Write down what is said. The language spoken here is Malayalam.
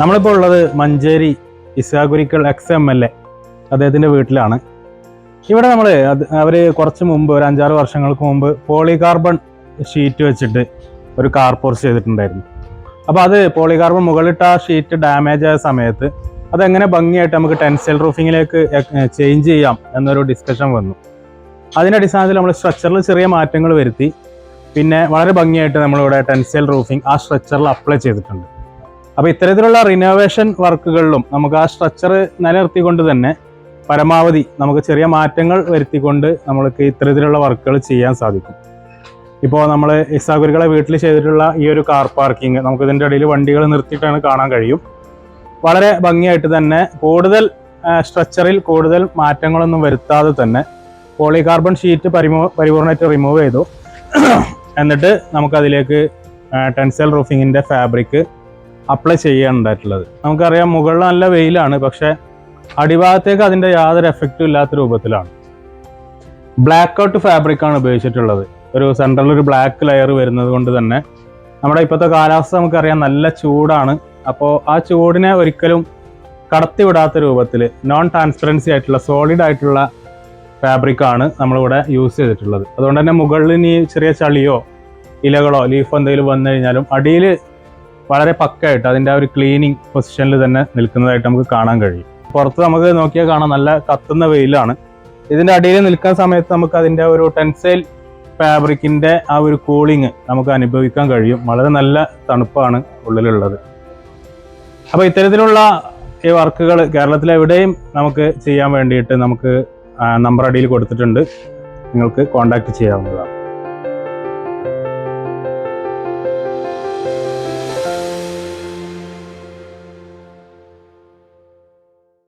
നമ്മളിപ്പോൾ ഉള്ളത് മഞ്ചേരി ഇസാഗുരിക്കൽ എക്സ് എം എൽ എ അദ്ദേഹത്തിന്റെ വീട്ടിലാണ്. ഇവിടെ നമ്മൾ അവർ കുറച്ച് മുമ്പ് ഒരു അഞ്ചാറ് വർഷങ്ങൾക്ക് മുമ്പ് പോളികാർബൺ ഷീറ്റ് വെച്ചിട്ട് ഒരു കാർപോർച്ച് ചെയ്തിട്ടുണ്ടായിരുന്നു. അപ്പോൾ അത് പോളികാർബൺ മുകളിലിട്ട് ആ ഷീറ്റ് ഡാമേജ് ആയ സമയത്ത് അതെങ്ങനെ ഭംഗിയായിട്ട് നമുക്ക് ടെൻസൽ റൂഫിങ്ങിലേക്ക് ചേഞ്ച് ചെയ്യാം എന്നൊരു ഡിസ്കഷൻ വന്നു. അതിന്റെ അടിസ്ഥാനത്തിൽ നമ്മൾ സ്ട്രക്ചറിൽ ചെറിയ മാറ്റങ്ങൾ വരുത്തി. പിന്നെ വളരെ ഭംഗിയായിട്ട് നമ്മളിവിടെ ടെൻസൽ റൂഫിംഗ് ആ സ്ട്രക്ചറിൽ അപ്ലൈ ചെയ്തിട്ടുണ്ട്. അപ്പോൾ ഇത്തരത്തിലുള്ള റിനോവേഷൻ വർക്കുകളിലും നമുക്ക് ആ സ്ട്രക്ചർ നിലനിർത്തിക്കൊണ്ട് തന്നെ പരമാവധി നമുക്ക് ചെറിയ മാറ്റങ്ങൾ വരുത്തിക്കൊണ്ട് നമ്മൾക്ക് ഇത്തരത്തിലുള്ള വർക്കുകൾ ചെയ്യാൻ സാധിക്കും. ഇപ്പോൾ നമ്മൾ ഇസാഗുരികളെ വീട്ടിൽ ചെയ്തിട്ടുള്ള ഈ ഒരു കാർ പാർക്കിംഗ് നമുക്ക് ഇതിന്റെ ഇടയിൽ വണ്ടികൾ നിർത്തിയിട്ടാണ് കാണാൻ കഴിയും. വളരെ ഭംഗിയായിട്ട് തന്നെ കൂടുതൽ സ്ട്രക്ചറിൽ കൂടുതൽ മാറ്റങ്ങളൊന്നും വരുത്താതെ തന്നെ പോളികാർബൺ ഷീറ്റ് പരിമൂ പരിപൂർണമായിട്ട് റിമൂവ് ചെയ്തു. എന്നിട്ട് നമുക്കതിലേക്ക് ടെൻസൽ റൂഫിങ്ങിന്റെ ഫാബ്രിക് അപ്ലൈ ചെയ്യാനുണ്ടായിട്ടുള്ളത്. നമുക്കറിയാം മുകളിൽ നല്ല വെയിലാണ് പക്ഷേ അടിഭാഗത്തേക്ക് അതിന്റെ യാതൊരു എഫക്റ്റും ഇല്ലാത്ത രൂപത്തിലാണ്. ബ്ലാക്ക് ഔട്ട് ഫാബ്രിക് ആണ് ഉപയോഗിച്ചിട്ടുള്ളത്. ഒരു സെൻട്രൽ ഒരു ബ്ലാക്ക് ലെയർ വരുന്നത് കൊണ്ട് തന്നെ നമ്മുടെ ഇപ്പോഴത്തെ കാലാവസ്ഥ നമുക്കറിയാം നല്ല ചൂടാണ്. അപ്പോൾ ആ ചൂടിനെ ഒരിക്കലും കടത്തിവിടാത്ത രൂപത്തിൽ നോൺ ട്രാൻസ്പെറൻസി ആയിട്ടുള്ള സോളിഡ് ആയിട്ടുള്ള ഫാബ്രിക് ആണ് നമ്മളിവിടെ യൂസ് ചെയ്തിട്ടുള്ളത്. അതുകൊണ്ട് തന്നെ മുകളിൽ ഇനി ചെറിയ ചളിയോ ഇലകളോ ലീഫോ എന്തെങ്കിലും വന്നു കഴിഞ്ഞാലും അടിയിൽ വളരെ പക്കായിട്ട് അതിന്റെ ആ ഒരു ക്ലീനിങ് പൊസിഷനിൽ തന്നെ നിൽക്കുന്നതായിട്ട് നമുക്ക് കാണാൻ കഴിയും. പുറത്ത് നമുക്ക് നോക്കിയാൽ കാണാം നല്ല കത്തുന്ന വെയിലാണ്. ഇതിന്റെ അടിയിൽ നിൽക്കാൻ സമയത്ത് നമുക്ക് അതിന്റെ ഒരു ടെൻസൈൽ ഫാബ്രിക്കിന്റെ ആ ഒരു കൂളിങ് നമുക്ക് അനുഭവിക്കാൻ കഴിയും. വളരെ നല്ല തണുപ്പാണ് ഉള്ളിലുള്ളത്. അപ്പോൾ ഇത്തരത്തിലുള്ള ഈ വർക്കുകൾ കേരളത്തിൽ എവിടെയും നമുക്ക് ചെയ്യാൻ വേണ്ടിയിട്ട് നമുക്ക് നമ്പർ അടിയിൽ കൊടുത്തിട്ടുണ്ട്. നിങ്ങൾക്ക് കോൺടാക്ട് ചെയ്യാവുന്നതാണ്.